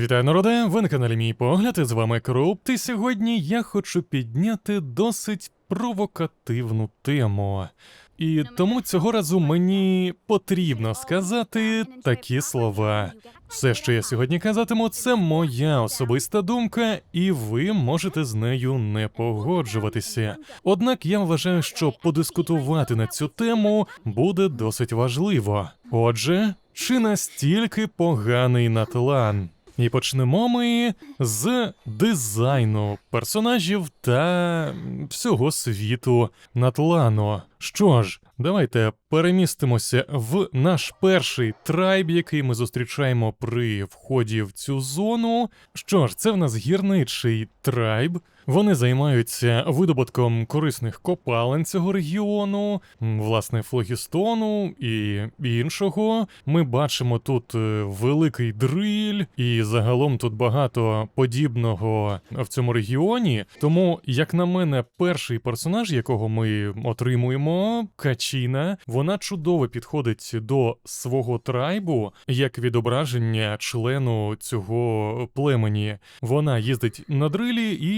Вітаю народе! Ви на каналі Мій Погляд, і з вами Крупт, і сьогодні я хочу підняти досить провокативну тему. І тому цього разу мені потрібно сказати такі слова. Все, що я сьогодні казатиму, це моя особиста думка, і ви можете з нею не погоджуватися. Однак я вважаю, що подискутувати на цю тему буде досить важливо. Отже, чи настільки поганий Натлан? І почнемо ми з дизайну персонажів та всього світу Натлано. Що ж, давайте перемістимося в наш перший трайб, який ми зустрічаємо при вході в цю зону. Що ж, це в нас гірничий трайб. Вони займаються видобутком корисних копалин цього регіону, власне, флогістону і іншого. Ми бачимо тут е, великий дриль, і загалом тут багато подібного в цьому регіоні. Тому, як на мене, перший персонаж, якого ми отримуємо, Качіна, вона чудово підходить до свого трайбу як відображення члену цього племені. Вона їздить на дрилі і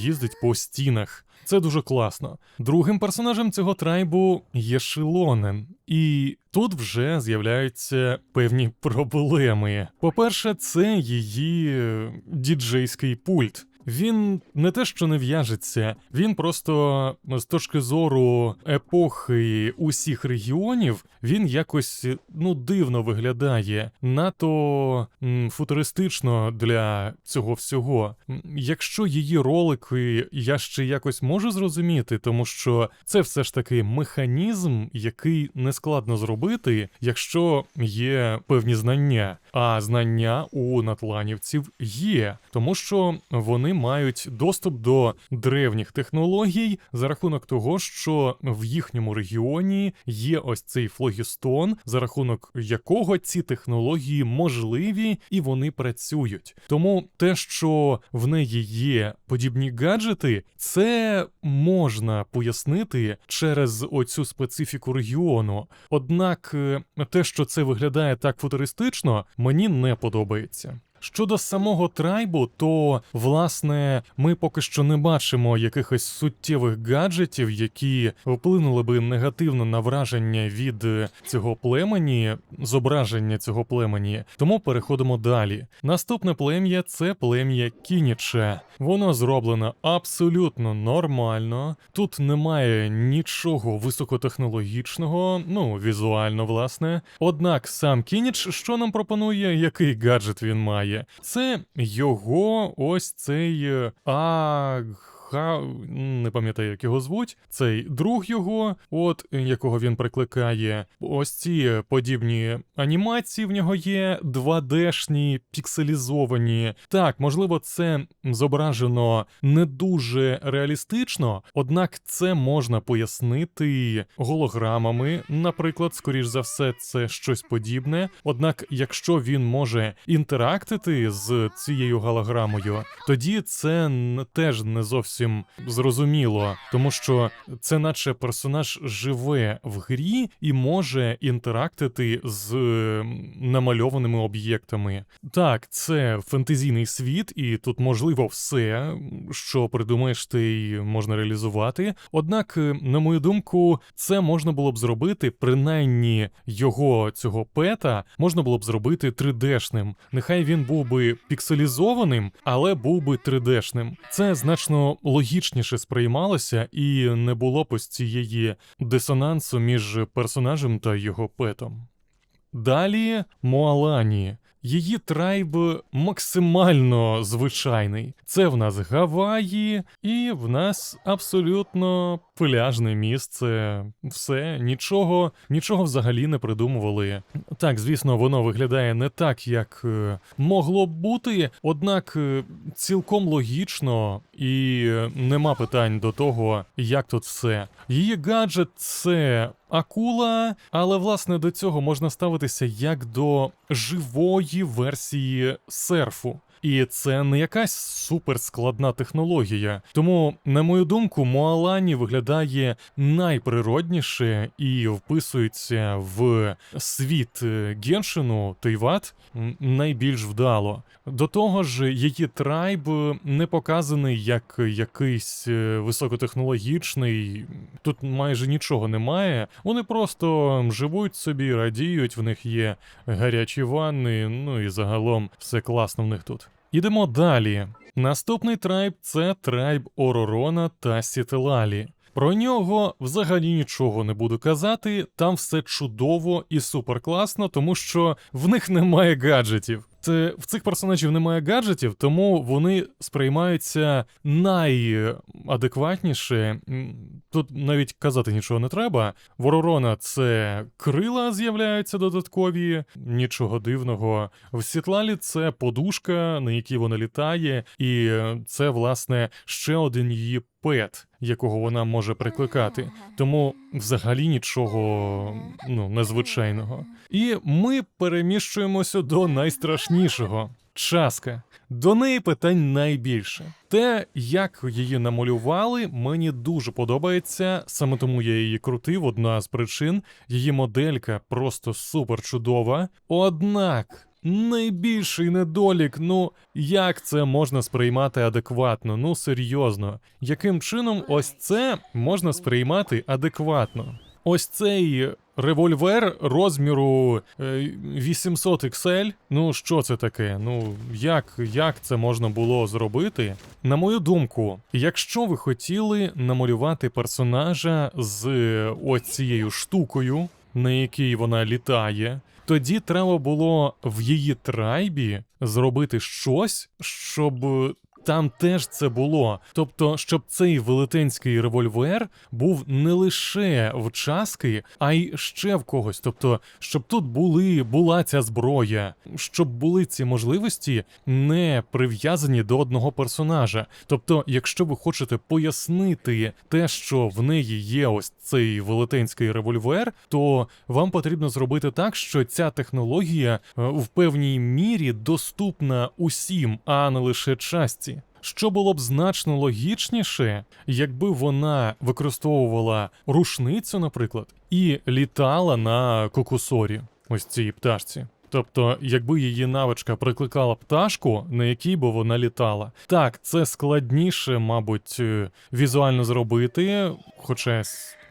їздить по стінах. Це дуже класно. Другим персонажем цього трайбу є Шилонен. І тут вже з'являються певні проблеми. По-перше, це її діджейський пульт. Він не те, що не в'яжеться, він просто з точки зору епохи усіх регіонів, він якось ну дивно виглядає, надто м, футуристично для цього всього. Якщо її ролики я ще якось можу зрозуміти, тому що це все ж таки механізм, який нескладно зробити, якщо є певні знання. А знання у натланівців є, тому що вони мають доступ до древніх технологій за рахунок того, що в їхньому регіоні є ось цей флогістон, за рахунок якого ці технології можливі і вони працюють. Тому те, що в неї є подібні гаджети, це можна пояснити через оцю специфіку регіону. Однак е, те, що це виглядає так футуристично, мені не подобається. Щодо самого трайбу, то власне ми поки що не бачимо якихось суттєвих гаджетів, які вплинули би негативно на враження від цього племені, зображення цього племені. Тому переходимо далі. Наступне плем'я це плем'я Кініче. Воно зроблено абсолютно нормально. Тут немає нічого високотехнологічного, ну візуально, власне. Однак сам Кініч, що нам пропонує, який гаджет він має? Це його ось цей е, аг. Ха, не пам'ятаю, як його звуть. Цей друг його, от якого він прикликає. Ось ці подібні анімації в нього є 2D-шні, пікселізовані. Так, можливо, це зображено не дуже реалістично, однак це можна пояснити голограмами. Наприклад, скоріш за все, це щось подібне. Однак, якщо він може інтерактити з цією голограмою, тоді це теж не зовсім зрозуміло, тому що це наче персонаж живе в грі і може інтерактити з ем, намальованими об'єктами. Так, це фентезійний світ, і тут можливо все, що придумаєш, ти й можна реалізувати. Однак, е, на мою думку, це можна було б зробити, принаймні його цього пета можна було б зробити 3D-шним. Нехай він був би пікселізованим, але був би 3D-шним. Це значно логічніше сприймалося і не було б ось цієї дисонансу між персонажем та його петом. Далі Моалані. Її трайб максимально звичайний. Це в нас Гаваї, і в нас абсолютно пляжне місце. Все, нічого, нічого взагалі не придумували. Так, звісно, воно виглядає не так, як е, могло б бути, однак е, цілком логічно і нема питань до того, як тут все. Її гаджет це акула, але власне до цього можна ставитися як до живої версії серфу. І це не якась суперскладна технологія. Тому, на мою думку, Моалані виглядає найприродніше і вписується в світ е, Геншину Тейват найбільш вдало. До того ж, її трайб не показаний як якийсь е, високотехнологічний. Тут майже нічого немає. Вони просто живуть собі, радіють, в них є гарячі ванни, ну і загалом все класно в них тут. Ідемо далі. Наступний трайб це трайб Оророна та Сітелалі. Про нього взагалі нічого не буду казати. Там все чудово і суперкласно, тому що в них немає гаджетів. Це в цих персонажів немає гаджетів, тому вони сприймаються найадекватніше. Тут навіть казати нічого не треба. Воророна це крила з'являються додаткові, нічого дивного. В Сітлалі це подушка, на якій вона літає, і це, власне, ще один її пет, якого вона може прикликати. Тому взагалі нічого ну, незвичайного. І ми переміщуємося до найстрашнішого. Часка. До неї питань найбільше. Те, як її намалювали, мені дуже подобається, саме тому я її крутив. Одна з причин. Її моделька просто супер чудова. Однак. Найбільший недолік, ну як це можна сприймати адекватно? Ну серйозно, яким чином ось це можна сприймати адекватно? Ось цей револьвер розміру е, 800 XL, Ну що це таке? Ну як, як це можна було зробити? На мою думку, якщо ви хотіли намалювати персонажа з оцією штукою, на якій вона літає, тоді треба було в її трайбі зробити щось, щоб там теж це було. Тобто, щоб цей велетенський револьвер був не лише в часки, а й ще в когось. Тобто, щоб тут були була ця зброя, щоб були ці можливості не прив'язані до одного персонажа. Тобто, якщо ви хочете пояснити те, що в неї є ось цей велетенський револьвер, то вам потрібно зробити так, що ця технологія е, в певній мірі доступна усім, а не лише часті. Що було б значно логічніше, якби вона використовувала рушницю, наприклад, і літала на кокусорі, ось цій пташці. Тобто, якби її навичка прикликала пташку, на якій би вона літала. Так, це складніше, мабуть, е, візуально зробити, хоча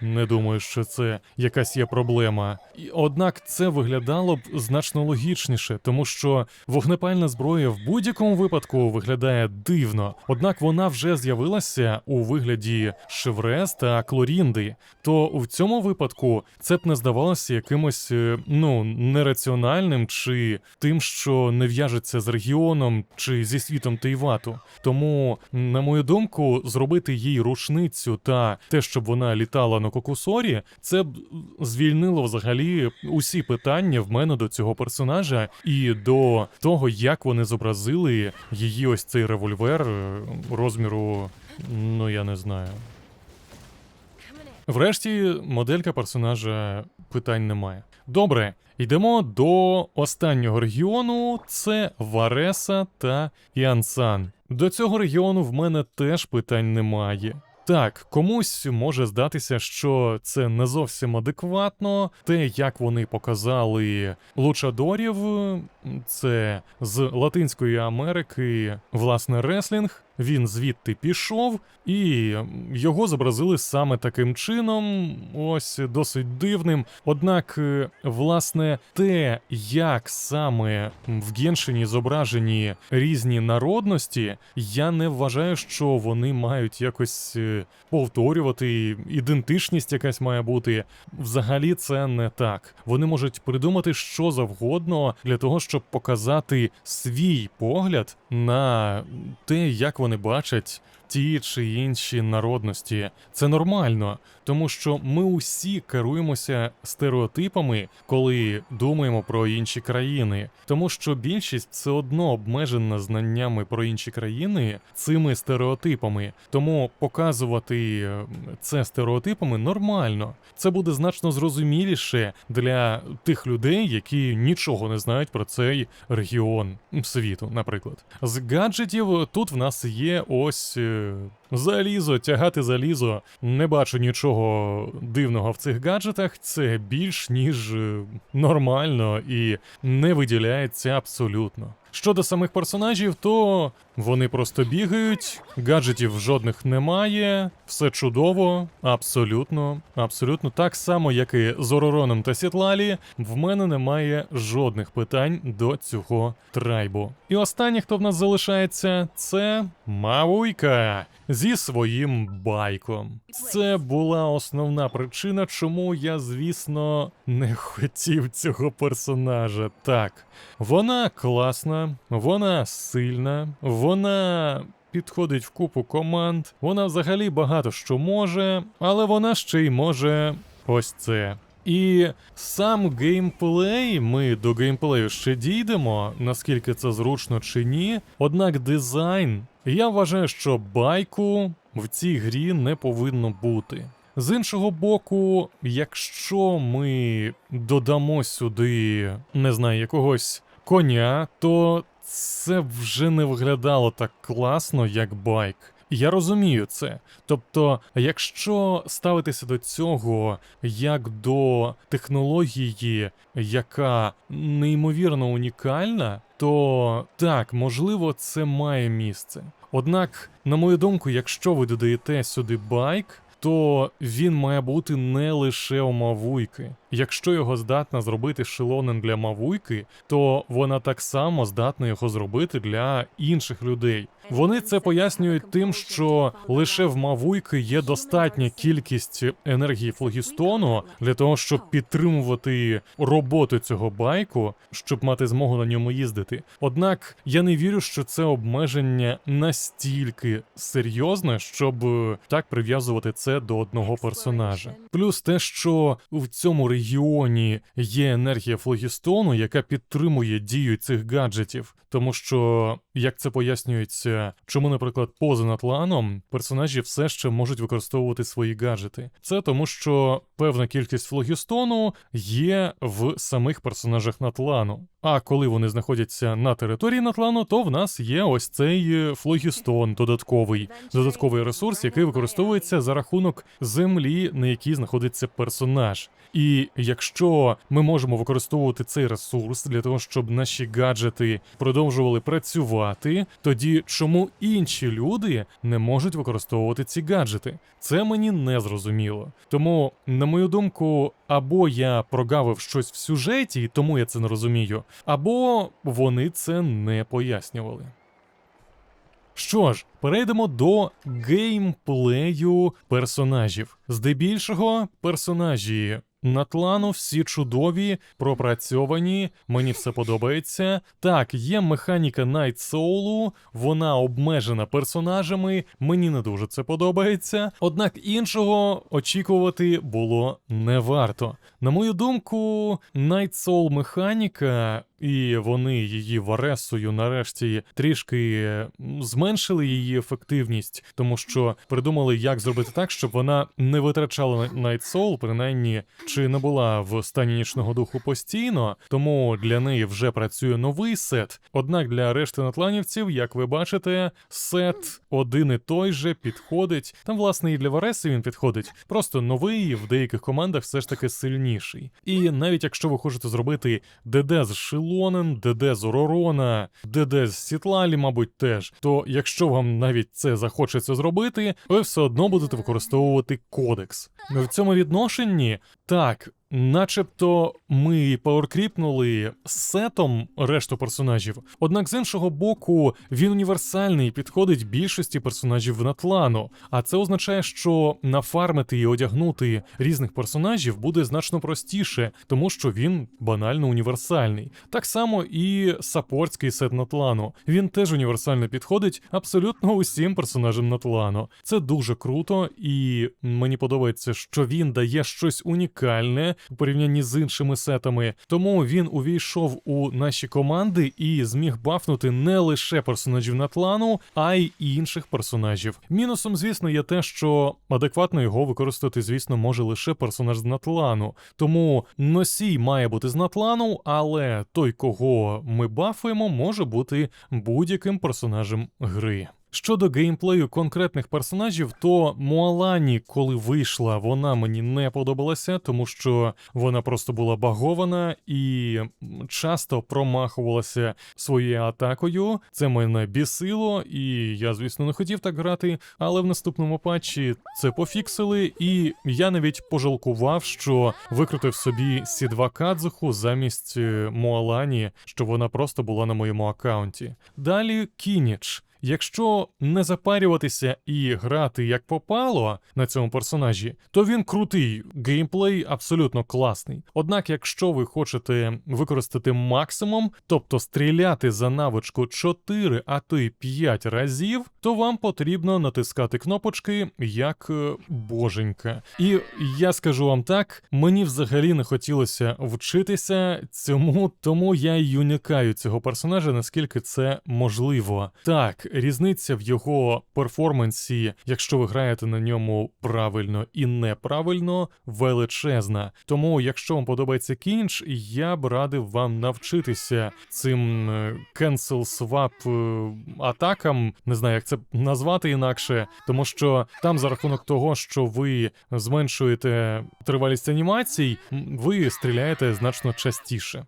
не думаю, що це якась є проблема. І, Однак це виглядало б значно логічніше, тому що вогнепальна зброя в будь-якому випадку виглядає дивно. Однак вона вже з'явилася у вигляді Шеврес та Клорінди. То в цьому випадку це б не здавалося якимось е, ну нераціональним чи тим, що не в'яжеться з регіоном чи зі світом Тейвату. Тому, на мою думку, зробити їй рушницю та те, щоб вона літала на кокусорі, це б звільнило взагалі усі питання в мене до цього персонажа і до того, як вони зобразили її ось цей револьвер е, розміру, ну я не знаю. Врешті моделька персонажа питань немає. Добре, йдемо до останнього регіону: це Вареса та Янсан. До цього регіону в мене теж питань немає. Так, комусь може здатися, що це не зовсім адекватно. Те, як вони показали лучадорів, це з Латинської Америки, власне, реслінг. Він звідти пішов, і його зобразили саме таким чином, ось досить дивним. Однак, е, власне, те, як саме в Геншині зображені різні народності, я не вважаю, що вони мають якось е, повторювати, ідентичність якась має бути. Взагалі це не так. Вони можуть придумати що завгодно для того, щоб показати свій погляд на те, як вони бачать ті чи інші народності. Це нормально, тому що ми усі керуємося стереотипами, коли думаємо про інші країни, тому що більшість все одно обмежена знаннями про інші країни цими стереотипами. Тому показувати е, це стереотипами нормально. Це буде значно зрозуміліше для тих людей, які нічого не знають про цей регіон світу, наприклад. З гаджетів тут в нас є ось. Boom. Залізо, тягати залізо. Не бачу нічого дивного в цих гаджетах. Це більш ніж е, нормально і не виділяється абсолютно. Щодо самих персонажів, то вони просто бігають, гаджетів жодних немає, все чудово, абсолютно, абсолютно так само, як і з Оророном та Сітлалі, в мене немає жодних питань до цього трайбу. І останнє, хто в нас залишається, це Мавуйка зі своїм байком. Це була основна причина, чому я, звісно, не хотів цього персонажа. Так, вона класна, вона сильна, вона. Підходить в купу команд, вона взагалі багато що може, але вона ще й може ось це. І сам геймплей, ми до геймплею ще дійдемо, наскільки це зручно чи ні. Однак дизайн, я вважаю, що байку в цій грі не повинно бути. З іншого боку, якщо ми додамо сюди, не знаю, якогось коня, то це вже не виглядало так класно, як байк. Я розумію це. Тобто, якщо ставитися до цього як до технології, яка неймовірно унікальна, то так, можливо, це має місце. Однак, на мою думку, якщо ви додаєте сюди байк, то він має бути не лише у Мавуйки. Якщо його здатна зробити шелонен для Мавуйки, то вона так само здатна його зробити для інших людей. Вони це пояснюють тим, що лише в Мавуйки є достатня кількість енергії флогістону для того, щоб підтримувати роботу цього байку, щоб мати змогу на ньому їздити. Однак я не вірю, що це обмеження настільки серйозне, щоб так прив'язувати це до одного персонажа. Плюс те, що в цьому регіоні є енергія флогістону, яка підтримує дію цих гаджетів, тому що як це пояснюється, чому, наприклад, поза натланом персонажі все ще можуть використовувати свої гаджети. Це тому, що певна кількість флогістону є в самих персонажах натлану. А коли вони знаходяться на території натлану, то в нас є ось цей е, флогістон додатковий, додатковий ресурс, який використовується за рахунок землі, на якій знаходиться персонаж. І якщо ми можемо використовувати цей ресурс для того, щоб наші гаджети продовжували працювати, тоді чому інші люди не можуть використовувати ці гаджети? Це мені не зрозуміло. Тому, на мою думку, або я прогавив щось в сюжеті, тому я це не розумію, або вони це не пояснювали. Що ж, перейдемо до геймплею персонажів. Здебільшого персонажі Натлану всі чудові, пропрацьовані, мені все подобається. Так, є механіка Night Soul, вона обмежена персонажами, мені не дуже це подобається. Однак іншого очікувати було не варто. На мою думку, Night Soul механіка, і вони її варесою нарешті трішки зменшили її ефективність, тому що придумали, як зробити так, щоб вона не витрачала Night Soul, принаймні, чи не була в стані нічного духу постійно, тому для неї вже працює новий сет. Однак для решти натланівців, як ви бачите, сет один і той же підходить. Там, власне, і для Вареси він підходить. Просто новий в деяких командах все ж таки сильніший. І навіть якщо ви хочете зробити ДД з Шилонен, ДД з Оророна, ДД з Сітлалі, мабуть, теж, то якщо вам навіть це захочеться зробити, ви все одно будете використовувати кодекс. В цьому відношенні так. Начебто ми пауеркріпнули сетом решту персонажів. Однак з іншого боку, він універсальний і підходить більшості персонажів в Натлану. А це означає, що нафармити і одягнути різних персонажів буде значно простіше, тому що він банально універсальний. Так само і саппортський сет Натлану. Він теж універсально підходить абсолютно усім персонажам Натлану. Це дуже круто, і мені подобається, що він дає щось унікальне у порівнянні з іншими сетами. Тому він увійшов у наші команди і зміг бафнути не лише персонажів Натлану, а й інших персонажів. Мінусом, звісно, є те, що адекватно його використати, звісно, може лише персонаж з Натлану. Тому носій має бути з Натлану, але той, кого ми бафуємо, може бути будь-яким персонажем гри. Щодо геймплею конкретних персонажів, то Муалані, коли вийшла, вона мені не подобалася, тому що вона просто була багована і часто промахувалася своєю атакою. Це мене бісило, і я, звісно, не хотів так грати. Але в наступному патчі це пофіксили, і я навіть пожалкував, що викрутив собі Сі2 Кадзуху замість е, Муалані, що вона просто була на моєму аккаунті. Далі Кініч. Якщо не запарюватися і грати як попало на цьому персонажі, то він крутий, геймплей абсолютно класний. Однак, якщо ви хочете використати максимум, тобто стріляти за навичку 4, а то й 5 разів, то вам потрібно натискати кнопочки як е, боженька. І я скажу вам так: мені взагалі не хотілося вчитися цьому, тому я й уникаю цього персонажа, наскільки це можливо. Так, різниця в його перформансі, якщо ви граєте на ньому правильно і неправильно, величезна. Тому, якщо вам подобається кінч, я б радив вам навчитися цим е, cancel swap е, атакам, не знаю, як це назвати інакше, тому що там за рахунок того, що ви зменшуєте тривалість анімацій, ви стріляєте значно частіше.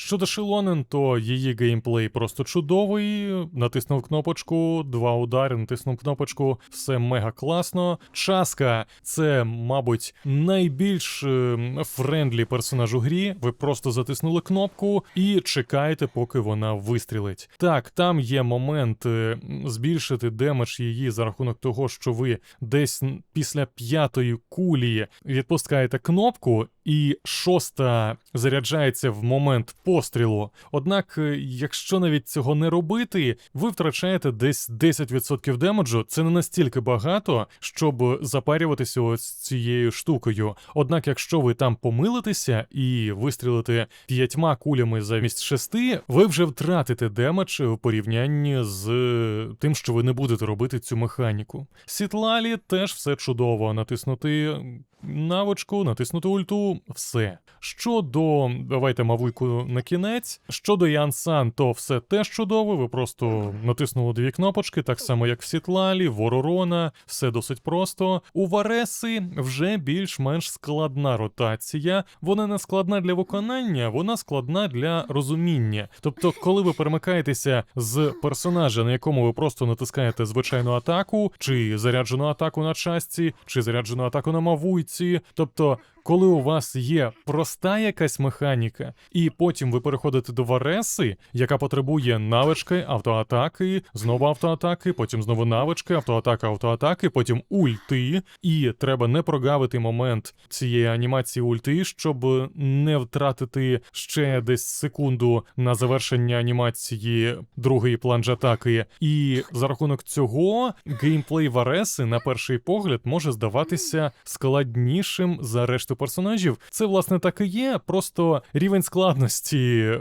Щодо Шилонен, то її геймплей просто чудовий. Натиснув кнопочку, два удари, натиснув кнопочку, все мега класно. Часка це, мабуть, найбільш е, френдлі персонаж у грі. Ви просто затиснули кнопку і чекаєте, поки вона вистрілить. Так, там є момент е, збільшити демедж її за рахунок того, що ви десь після п'ятої кулі відпускаєте кнопку, і шоста заряджається в момент пострілу. Однак, е, якщо навіть цього не робити, ви втрачаєте десь 10% демеджу. Це не настільки багато, щоб запарюватися ось цією штукою. Однак, якщо ви там помилитеся і вистрілите п'ятьма кулями замість шести, ви вже втратите демедж в порівнянні з е, тим, що ви не будете робити цю механіку. Сітлалі теж все чудово. Натиснути навичку, натиснути ульту, все. Щодо давайте мавуйку на кінець. Щодо Янсан, то все теж чудово. Ви просто натиснули дві кнопочки, так само як в Сітлалі, в Оророна, все досить просто. У Вареси вже більш-менш складна ротація. Вона не складна для виконання, вона складна для розуміння. Тобто, коли ви перемикаєтеся з персонажа, на якому ви просто натискаєте звичайну атаку, чи заряджену атаку на частці, чи заряджену атаку на мавуйці, тобто. Коли у вас є проста якась механіка, і потім ви переходите до Вареси, яка потребує навички, автоатаки, знову автоатаки, потім знову навички, автоатака, автоатаки, потім ульти, і треба не прогавити момент цієї анімації ульти, щоб не втратити ще десь секунду на завершення анімації другої планж атаки. І за рахунок цього геймплей Вареси на перший погляд може здаватися складнішим за решту персонажів. Це власне так і є. Просто рівень складності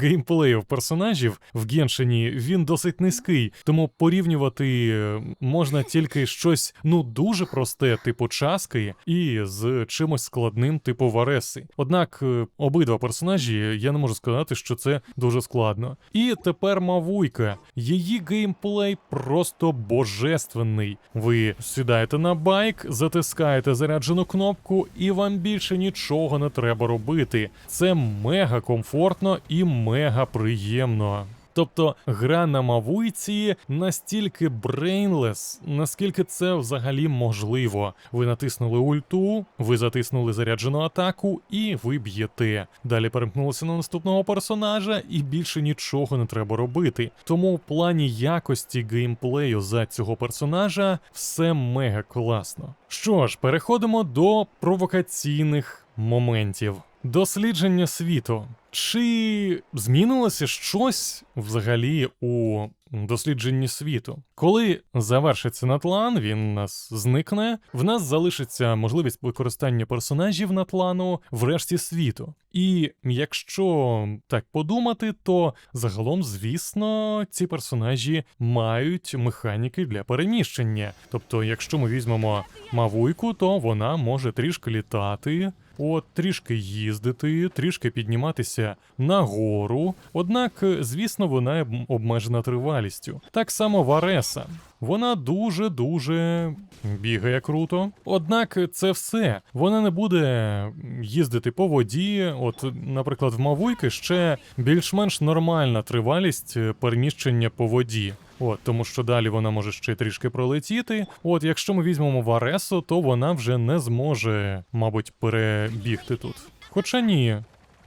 геймплею персонажів в Геншині він досить низький, тому порівнювати можна тільки щось ну дуже просте, типу часки, і з чимось складним, типу Вареси. Однак е, обидва персонажі я не можу сказати, що це дуже складно. І тепер Мавуйка. Її геймплей просто божественний. Ви сідаєте на байк, затискаєте заряджену кнопку, і вам більше нічого не треба робити. Це мега комфортно і мега приємно. Тобто гра на Мавуйці настільки брейнлес, наскільки це взагалі можливо. Ви натиснули ульту, ви затиснули заряджену атаку, і ви б'єте. Далі перемкнулися на наступного персонажа, і більше нічого не треба робити. Тому в плані якості геймплею за цього персонажа все мега класно. Що ж, переходимо до провокаційних моментів. Дослідження світу. Чи змінилося щось взагалі у дослідженні світу? Коли завершиться натлан, він у нас зникне. В нас залишиться можливість використання персонажів натлану в решті світу. І якщо так подумати, то загалом, звісно, ці персонажі мають механіки для переміщення. Тобто, якщо ми візьмемо мавуйку, то вона може трішки літати. От трішки їздити, трішки підніматися нагору. Однак, звісно, вона об- обмежена тривалістю. Так само Вареса. Вона дуже дуже бігає круто. Однак це все. Вона не буде їздити по воді. От, наприклад, в Мавуйки ще більш-менш нормальна тривалість е, переміщення по воді. От, тому що далі вона може ще трішки пролетіти. От, якщо ми візьмемо Варесу, то вона вже не зможе, мабуть, перебігти тут. Хоча ні.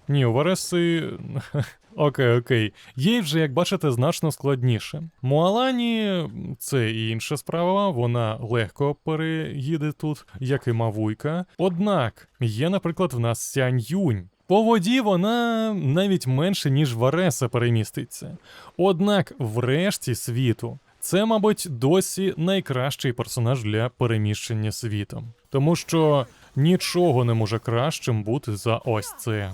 Ні, у Вареси. Окей, окей. Їй вже, як бачите, значно складніше. Муалані це і інша справа, вона легко переїде тут, як і Мавуйка. Однак є, наприклад, в нас Сянь Юнь. По воді вона навіть менше, ніж Вареса переміститься. Однак, врешті світу, це, мабуть, досі найкращий персонаж для переміщення світом. Тому що нічого не може кращим бути за ось це.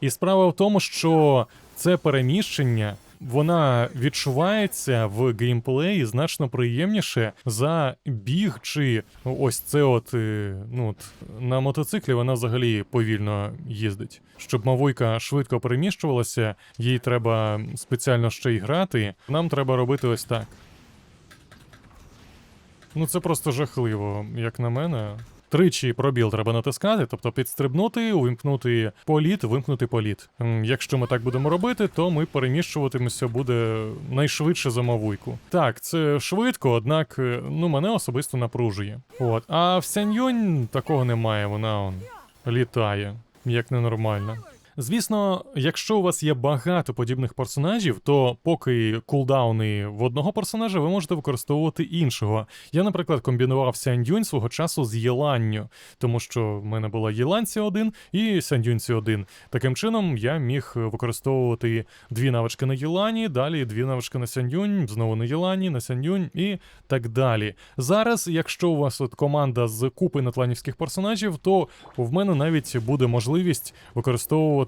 І справа в тому, що це переміщення. Вона відчувається в геймплеї значно приємніше за біг чи ось це от, е, ну, от на мотоциклі вона взагалі повільно їздить. Щоб Мавуйка швидко переміщувалася, їй треба спеціально ще й грати. Нам треба робити ось так. Ну це просто жахливо, як на мене. Тричі пробіл треба натискати, тобто підстрибнути, увімкнути політ, вимкнути політ. Якщо ми так будемо робити, то ми переміщуватимемося буде найшвидше за мавуйку. Так, це швидко, однак е, ну мене особисто напружує. От. А в Сяньйонь такого немає, вона он літає, як ненормально. Звісно, якщо у вас є багато подібних персонажів, то поки кулдауни в одного персонажа, ви можете використовувати іншого. Я, наприклад, комбінував Сяндюнь свого часу з Єланню, тому що в мене була Єланці 1 і Сяндюнці 1. Таким чином я міг використовувати дві навички на Єлані, далі дві навички на Сяндюнь, знову на Єлані, на Сяндюнь і так далі. Зараз, якщо у вас от команда з купи натланівських персонажів, то в мене навіть буде можливість використовувати,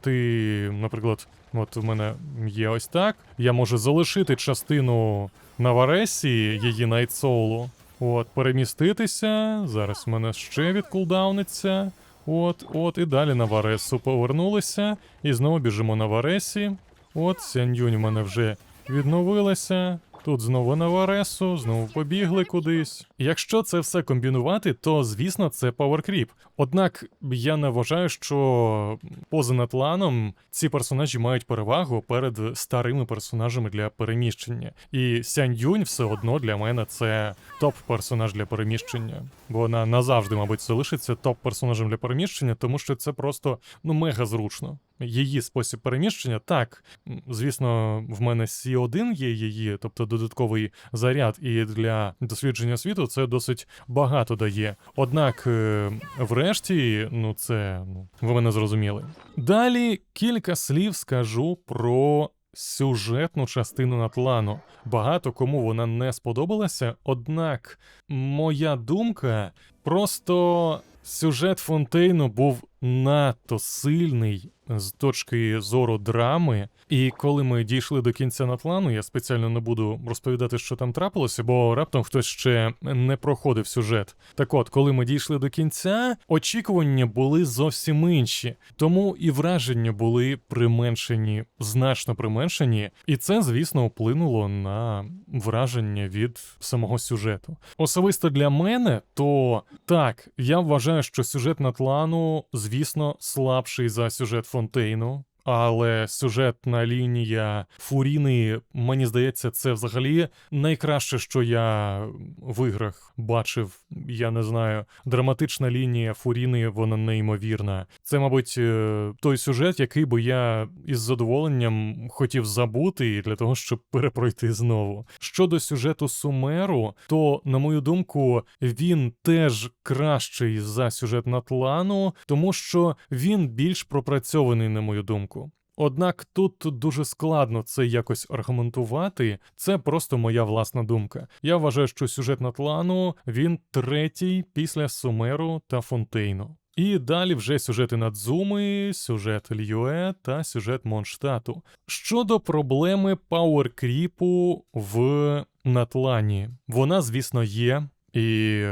наприклад, от у мене є ось так. Я можу залишити частину на Варесі, її Найтсоулу. От, переміститися. Зараз в мене ще відкулдауниться. От, от, і далі на Варесу повернулися. І знову біжимо на Варесі. От, Сяньюнь у мене вже відновилася. Тут знову на Варесу, знову побігли кудись. Якщо це все комбінувати, то звісно це паверкріп. Однак я не вважаю, що поза натланом ці персонажі мають перевагу перед старими персонажами для переміщення. І Сянь Юнь все одно для мене це топ-персонаж для переміщення. Бо вона назавжди, мабуть, залишиться топ-персонажем для переміщення, тому що це просто ну мега зручно. Її спосіб переміщення, так, звісно, в мене Сі1 є її, тобто додатковий заряд, і для дослідження світу це досить багато дає. Однак, е, врешті, ну це ну, ви мене зрозуміли. Далі кілька слів скажу про. Сюжетну частину Натлану. Багато кому вона не сподобалася, однак моя думка просто сюжет Фонтейну був надто сильний з точки зору драми. І коли ми дійшли до кінця Натлану, я спеціально не буду розповідати, що там трапилося, бо раптом хтось ще не проходив сюжет. Так от, коли ми дійшли до кінця, очікування були зовсім інші, тому і враження були применшені, значно применшені, і це, звісно, вплинуло на враження від самого сюжету. Особисто для мене, то так, я вважаю, що сюжет Натлану, звісно, слабший за сюжет Фонтейну. Але сюжетна лінія Фуріни, мені здається, це взагалі найкраще, що я в іграх бачив. Я не знаю. Драматична лінія Фуріни, вона неймовірна. Це, мабуть, е, той сюжет, який би я із задоволенням хотів забути для того, щоб перепройти знову. Щодо сюжету Сумеру, то, на мою думку, він теж кращий за сюжет Натлану, тому що він більш пропрацьований, на мою думку. Однак тут дуже складно це якось аргументувати, це просто моя власна думка. Я вважаю, що сюжет Натлану він третій після Сумеру та Фонтейну. І далі вже сюжети Надзуми, сюжет Льюе та сюжет Монштату. Щодо проблеми пауеркріпу в Натлані, вона, звісно, є, і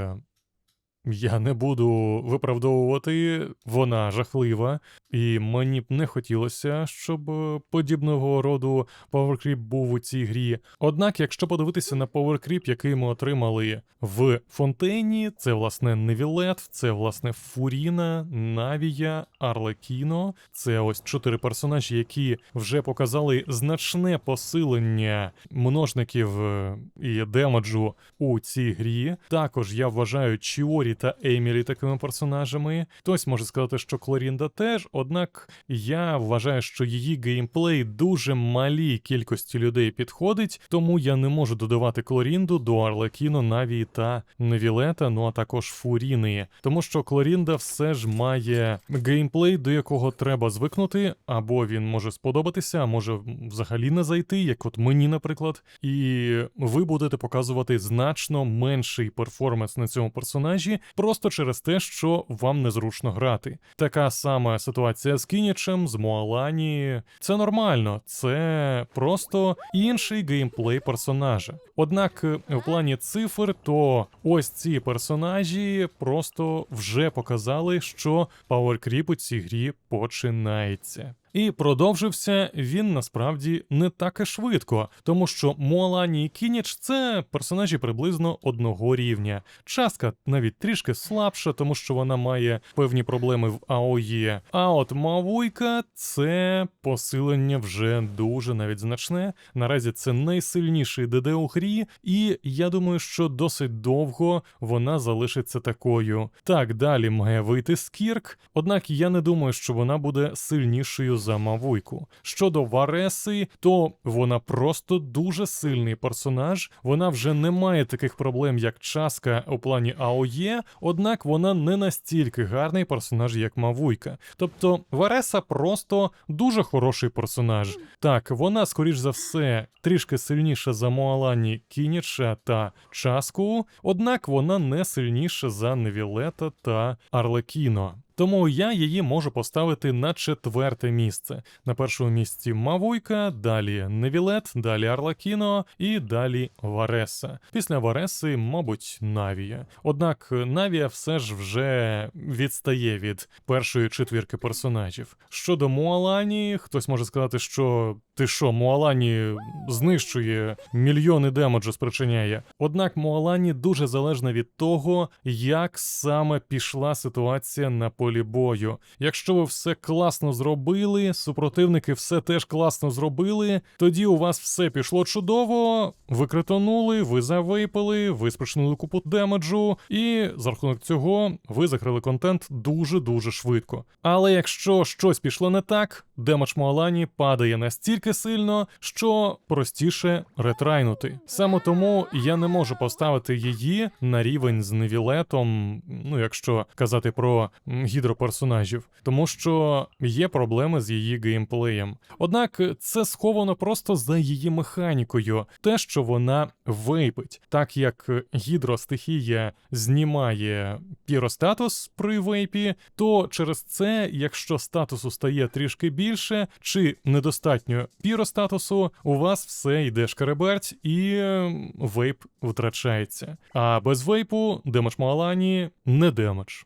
я не буду виправдовувати, вона жахлива, і мені б не хотілося, щоб е, подібного роду PowerCreep був у цій грі. Однак, якщо подивитися на PowerCreep, який ми отримали в Фонтейні, це власне Невілет, це власне Фуріна, Навія, Арлекіно. Це ось чотири персонажі, які вже показали значне посилення множників е, і демеджу у цій грі. Також я вважаю Чіорі та Еймірі такими персонажами. Хтось може сказати, що Клорінда теж, однак я вважаю, що її геймплей дуже малій кількості людей підходить, тому я не можу додавати Клорінду до Арлекіно, Навії та Невілета, ну а також Фуріни. Тому що Клорінда все ж має геймплей, до якого треба звикнути, або він може сподобатися, а може взагалі не зайти, як от мені, наприклад. І ви будете показувати значно менший перформанс на цьому персонажі, просто через те, що вам незручно грати. Така сама ситуація з Кінічем, з Моалані. Це нормально, це просто інший геймплей персонажа. Однак е, в плані цифр, то ось ці персонажі просто вже показали, що пауеркріп у цій грі починається. І продовжився він насправді не так і швидко, тому що Муалані і Кініч це персонажі приблизно одного рівня. Частка навіть трішки слабша, тому що вона має певні проблеми в АОЄ. А от Мавуйка це посилення вже дуже навіть значне. Наразі це найсильніший ДД у грі, і я думаю, що досить довго вона залишиться такою. Так, далі має вийти Скірк, однак я не думаю, що вона буде сильнішою за Мавуйку. Щодо Вареси, то вона просто дуже сильний персонаж. Вона вже не має таких проблем, як Часка у плані АОЄ, однак вона не настільки гарний персонаж, як Мавуйка. Тобто Вареса просто дуже хороший персонаж. Так, вона, скоріш за все, трішки сильніша за Моалані Кініча та Часку, однак вона не сильніша за Невілета та Арлекіно. Тому я її можу поставити на четверте місце. На першому місці Мавуйка, далі Невілет, далі Арлакіно і далі Вареса. Після Вареси, мабуть, Навія. Однак Навія все ж вже відстає від першої четвірки персонажів. Щодо Муалані, хтось може сказати, що ти що, Муалані знищує мільйони демеджу спричиняє. Однак Муалані дуже залежна від того, як саме пішла ситуація на полі бою. Якщо ви все класно зробили, супротивники все теж класно зробили, тоді у вас все пішло чудово, ви критонули, ви завейпили, ви спричинили купу демеджу, і за рахунок цього ви закрили контент дуже-дуже швидко. Але якщо щось пішло не так, демедж Муалані падає настільки сильно, що простіше ретрайнути. Саме тому я не можу поставити її на рівень з Невілетом, ну якщо казати про гідроперсонажів, тому що є проблеми з її геймплеєм. Однак це сховано просто за її механікою, те, що вона вейпить, так як гідростихія знімає піростатус при вейпі, то через це, якщо статусу стає трішки більше, чи недостатньо піростатусу, у вас все йде шкереберть і е, вейп втрачається. А без вейпу демедж Малані не демедж.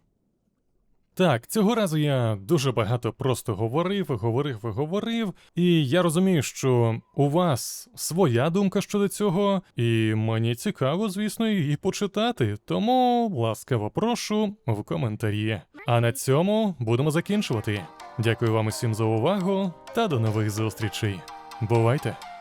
Так, цього разу я дуже багато просто говорив, говорив, і говорив, і я розумію, що у вас своя думка щодо цього, і мені цікаво, звісно, її почитати. Тому ласкаво прошу в коментарі. А на цьому будемо закінчувати. Дякую вам усім за увагу та до нових зустрічей. Бувайте!